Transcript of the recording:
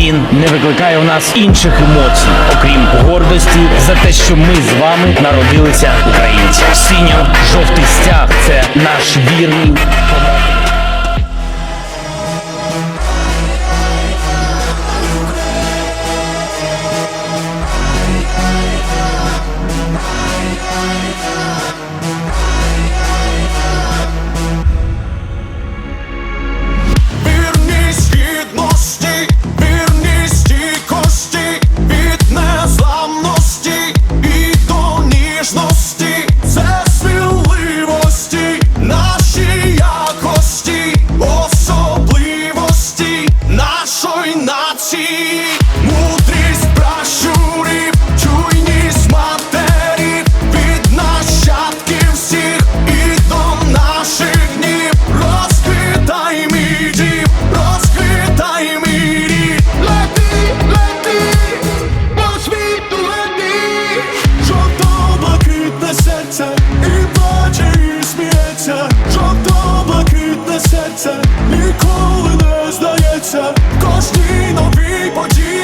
Він не викликає у нас інших емоцій, окрім гордості за те, що ми з вами народилися українці. Синьо-жовтий стяг це наш вірний. очі, мудрість пращурів, чуйність матері, від нащадків всіх і до наших днів. Розквітай мій дім, розквітай мій рід. Лети, лети, по світу лети, жовто блакитне серце, і плаче, і сміється, жовто блакитне серце, ніколи не здається. кожній we pode ir.